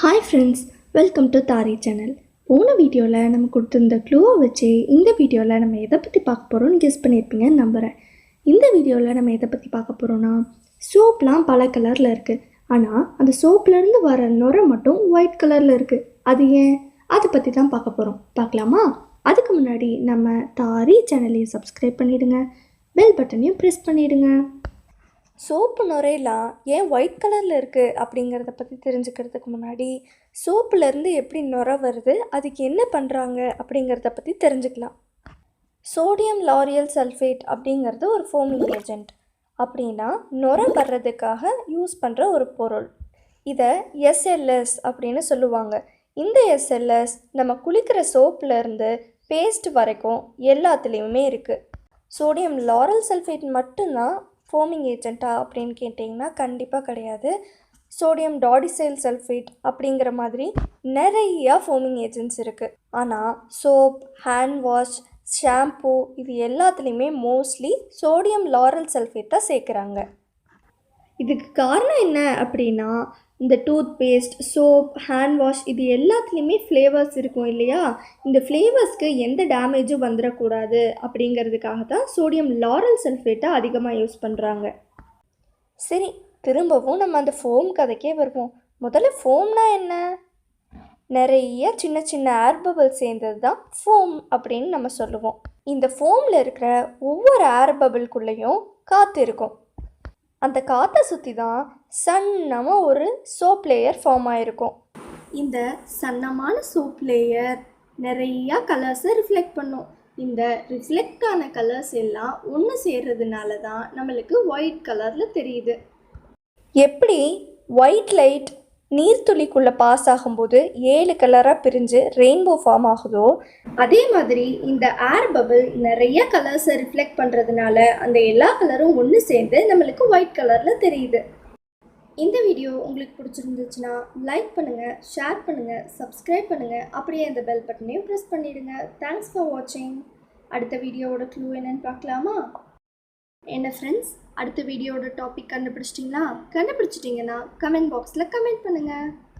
Hi friends welcome to Thari channel போன வீடியோவில் நம்ம கொடுத்துருந்த க்ளூவை வச்சு இந்த வீடியோவில் நம்ம எதை பற்றி பார்க்க போகிறோம்னு கெஸ் பண்ணியிருப்பீங்கன்னு நம்புகிறேன் இந்த வீடியோவில் நம்ம எதை பற்றி பார்க்க போகிறோன்னா சோப்லாம் பல கலரில் இருக்குது ஆனால் அந்த சோப்லேருந்து வர நுரை மட்டும் ஒயிட் கலரில் இருக்குது அது ஏன்? அதை பற்றி தான் பார்க்க போகிறோம் பார்க்கலாமா? அதுக்கு முன்னாடி நம்ம தாரி சேனலையும் சப்ஸ்கிரைப் பண்ணிவிடுங்க பெல் பட்டனையும் ப்ரெஸ் பண்ணிவிடுங்க சோப்பு நுரையெல்லாம் ஏன் ஒயிட் கலரில் இருக்குது அப்படிங்கிறத பற்றி தெரிஞ்சுக்கிறதுக்கு முன்னாடி சோப்புலேருந்து எப்படி நுரை வருது அதுக்கு என்ன பண்ணுறாங்க அப்படிங்கிறத பற்றி தெரிஞ்சுக்கலாம். சோடியம் லாரியல் சல்ஃபேட் அப்படிங்கிறது ஒரு ஃபோமிங் ஏஜென்ட் அப்படின்னா நுரை வர்றதுக்காக யூஸ் பண்ணுற ஒரு பொருள். இதை எஸ்எல்எஸ் அப்படின்னு சொல்லுவாங்க. இந்த எஸ்எல்எஸ் நம்ம குளிக்கிற சோப்புலேருந்து பேஸ்ட் வரைக்கும் எல்லாத்துலேயுமே இருக்குது சோடியம் லாரல் சல்ஃபேட் மட்டும்தான் ஃபோமிங் ஏஜென்ட்டா அப்படின்னு கேட்டிங்கன்னா கண்டிப்பாக கிடையாது. சோடியம் டாடிசைல் சல்ஃபேட் அப்படிங்கிற மாதிரி நிறையா ஃபோமிங் ஏஜென்ட்ஸ் இருக்குது ஆனால் சோப் ஹேண்ட் வாஷ் ஷாம்பூ இது எல்லாத்துலேயுமே மோஸ்ட்லி சோடியம் லாரல் சல்ஃபேட் தான் சேர்க்குறாங்க. இதுக்கு காரணம் என்ன அப்படின்னா இந்த tooth paste soap hand wash இது எல்லாத்துலேயுமே ஃப்ளேவர்ஸ் இருக்கும் இல்லையா? இந்த ஃப்ளேவர்ஸ்க்கு எந்த டேமேஜும் வந்துடக்கூடாது அப்படிங்கிறதுக்காக தான் சோடியம் லாரல் சல்ஃபேட்டை அதிகமாக யூஸ் பண்ணுறாங்க சரி திரும்பவும் நம்ம அந்த ஃபோம் கதைக்கே வருவோம். முதல்ல ஃபோம்னா என்ன? நிறைய சின்ன சின்ன ஏர் பபிள் சேர்ந்தது தான் ஃபோம் அப்படின்னு நம்ம சொல்லுவோம். இந்த ஃபோமில் இருக்கிற ஒவ்வொரு ஏர் பபிள்குள்ளேயும் காற்று இருக்கும். அந்த காற்றை சுற்றி தான் சன்னமாக ஒரு சோப் லேயர் ஃபார்ம் ஆகிருக்கும் இந்த சன்னமான சோப் லேயர் நிறையா கலர்ஸை ரிஃப்ளெக்ட் பண்ணும். இந்த ரிஃப்ளெக்ட் ஆன கலர்ஸ் எல்லாம் ஒன்று சேர்றதுனால தான் நம்மளுக்கு ஒயிட் கலரில் தெரியுது. எப்படி ஒயிட் லைட் நீர்த்துளிக்குள்ளே பாஸ் ஆகும்போது ஏழு கலராக பிரிஞ்சு ரெயின்போ ஃபார்ம் ஆகுதோ அதே மாதிரி இந்த ஏர் பபிள் நிறைய கலர்ஸை ரிஃப்ளெக்ட் பண்ணுறதுனால அந்த எல்லா கலரும் ஒன்று சேர்ந்து நம்மளுக்கு ஒயிட் கலரில் தெரியுது. இந்த வீடியோ உங்களுக்கு பிடிச்சிருந்துச்சுன்னா லைக் பண்ணுங்கள் ஷேர் பண்ணுங்கள் சப்ஸ்கிரைப் பண்ணுங்கள் அப்படியே அந்த பெல் பட்டனையும் ப்ரெஸ் பண்ணிடுங்க. தேங்க்ஸ் ஃபார் வாட்சிங் அடுத்த வீடியோவோட க்ளூ என்னன்னு பார்க்கலாமா? என்ன ஃப்ரெண்ட்ஸ் அடுத்த வீடியோட டாபிக் கண்டுபிடிச்சிட்டிங்களா? கண்டுபிடிச்சிட்டிங்கன்னா கமெண்ட் பாக்ஸில் கமெண்ட் பண்ணுங்கள்